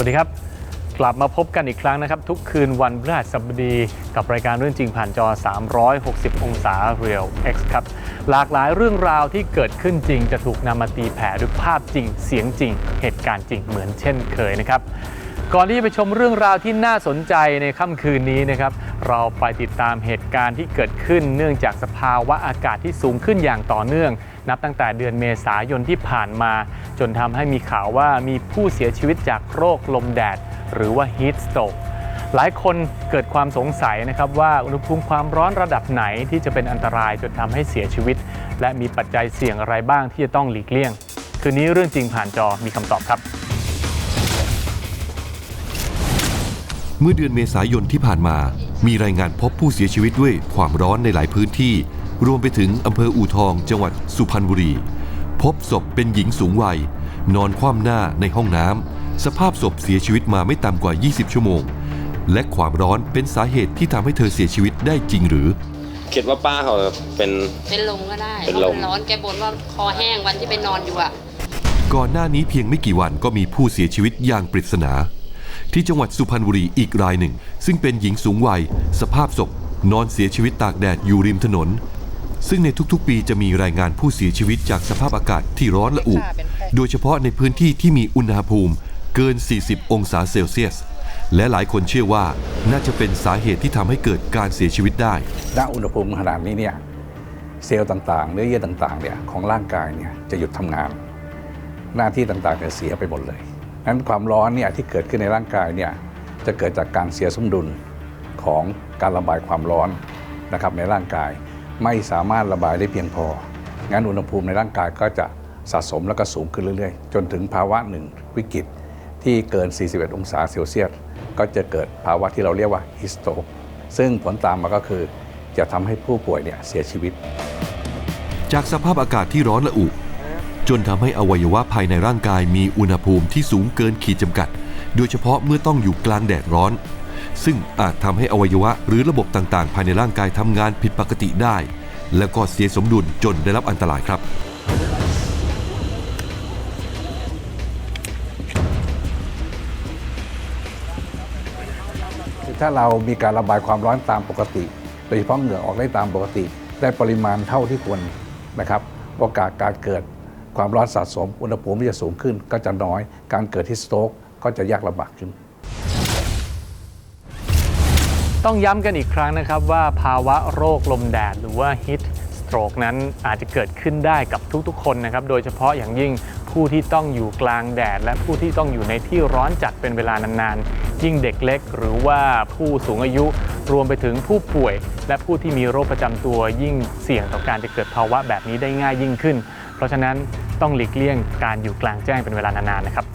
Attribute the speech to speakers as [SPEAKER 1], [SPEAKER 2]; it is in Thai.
[SPEAKER 1] วัสดีครับ กลับมาพบกันอีกครั้งนะครับ ทุกคืนวันพฤหัสบดีกับรายการเรื่องจริงผ่านจอ 360 องศา Real X ครับ หลากหลายเรื่องราวที่เกิดขึ้นจริง จะถูกนำมาตีแผ่ด้วยภาพจริง เสียงจริง เหตุการณ์จริงเหมือนเช่นเคยนะครับก่อนที่จะไปชมเรื่องราวที่น่าสนใจในค่ำคืนนี้นะครับ เราไปติดตามเหตุการณ์ที่เกิดขึ้น เนื่องจากสภาวะอากาศที่สูงขึ้นอย่างต่อเนื่อง นับตั้งแต่เดือนเมษายนที่ผ่านมา จนทำให้มีข่าวว่ามีผู้เสียชีวิตจากโรคลมแดด หรือว่า heat stroke หลายคนเกิดความสงสัยนะครับว่าอุณหภูมิความร้อนระดับไหนที่จะเป็นอันตรายจนทำให้เสียชีวิต และมีปัจจัยเสี่ยงอะไรบ้างที่จะต้องหลีกเลี่ยง คืนนี้เรื่องจริงผ่านจอมีคำตอบครับ
[SPEAKER 2] เมื่อเดือนเมษายนที่ผ่านมา มีรายงานพบผู้เสียชีวิตด้วยความร้อนในหลายพื้นที่ รวมไปถึงอำเภออู่ทอง จังหวัดสุพรรณบุรี พบศพเป็นหญิงสูงวัย นอนคว่ำหน้าในห้องน้ำสภาพศพเสียชีวิตมาไม่ต่ำกว่า 20 ชั่วโมง และความร้อนเป็นสาเหตุที่ทำให้เธอเสียชีวิตได้จริงหรือ
[SPEAKER 3] คิดว่าป้าเขาเป็น
[SPEAKER 4] เป็นลมก็ได้
[SPEAKER 3] เป็นลม
[SPEAKER 4] พราะร้อนแกบ่นว่าคอแห้งวันที่ไปนอนอยู่อะ
[SPEAKER 2] ก่อนหน้านี้เพียงไม่กี่วันก็มีผู้เสียชีวิตอย่างปริศนา ที่จังหวัดสุพรรณบุรีอีกรายหนึ่ง ซึ่งเป็นหญิงสูงวัย สภาพศพนอนเสียชีวิตตากแดดอยู่ริมถนน ซึ่งในทุกๆ ปีจะมีรายงานผู้เสียชีวิตจากสภาพอากาศที่ร้อนระอุ โดยเฉพาะในพื้นที่ที่มีอุณหภูมิเกิน 40 องศาเซลเซียส และหลายคนเชื่อว่าน่าจะเป็นสาเหตุที่ทำให้เกิดการเสียชีวิตได้
[SPEAKER 5] ณ อุณหภูมิขนาดนี้เนี่ยเซลล์ต่างๆ เนื้อเยื่อต่างๆเนี่ยของร่างกายเนี่ยจะหยุดทำงาน หน้าที่ต่างๆจะเสียไปหมดเลยนั้นความร้อนเนี่ยที่เกิดขึ้นในร่างกายเนี่ยจะเกิดจากการเสียสมดุลของการระบายความร้อนนะครับในร่างกาย ไม่สามารถระบายได้เพียงพอ งั้นอุณหภูมิในร่างกายก็จะสะสมแล้วก็สูงขึ้นเรื่อยๆ จนถึงภาวะหนึ่งวิกฤตที่เกิน 41 องศาเซลเซียส ก็จะเกิดภาวะที่เราเรียกว่าฮิสโตกซึ่งผลตามมาก็คือจะทำให้ผู้ป่วยเนี่ยเสียชีวิต
[SPEAKER 2] จากสภาพอากาศที่ร้อนระอุ จนทำให้อวัยวะภายในร่างกายมีอุณหภูมิที่สูงเกินขีดจำกัด โดยเฉพาะเมื่อต้องอยู่กลางแดดร้อน ซึ่งอาจทำให้อวัยวะหรือระบบต่างๆ ภายในร่างกายทำงานผิดปกติได้ แล้วก็เสียสมดุลจนได้รับอันตรายครับ
[SPEAKER 5] ถ้าเรามีการระบายความร้อนตามปกติ โดยเฉพาะเหงื่อออกได้ตามปกติ ได้ปริมาณเท่าที่ควรนะครับโอกาสการเกิดความร้อนสะสม อุณหภูมิที่จะสูงขึ้นก็จะน้อย การเกิดฮิสโตรกก็จะยากลำบากขึ้น
[SPEAKER 1] ต้องย้ำกันอีกครั้งนะครับว่าภาวะโรคลมแดดหรือว่า heat stroke นั้นอาจจะเกิดขึ้นได้กับทุกๆ คนนะครับ โดยเฉพาะอย่างยิ่งผู้ที่ต้องอยู่กลางแดด และผู้ที่ต้องอยู่ในที่ร้อนจัดเป็นเวลานานๆ ยิ่งเด็กเล็ก หรือว่าผู้สูงอายุรวมไปถึงผู้ป่วย และผู้ที่มีโรคประจำตัวยิ่งเสี่ยงต่อการจะเกิดภาวะแบบนี้ได้ง่ายยิ่งขึ้น เพราะฉะนั้นต้องหลีกเลี่ยงการอยู่กลางแจ้งเป็นเวลานานๆนะครับ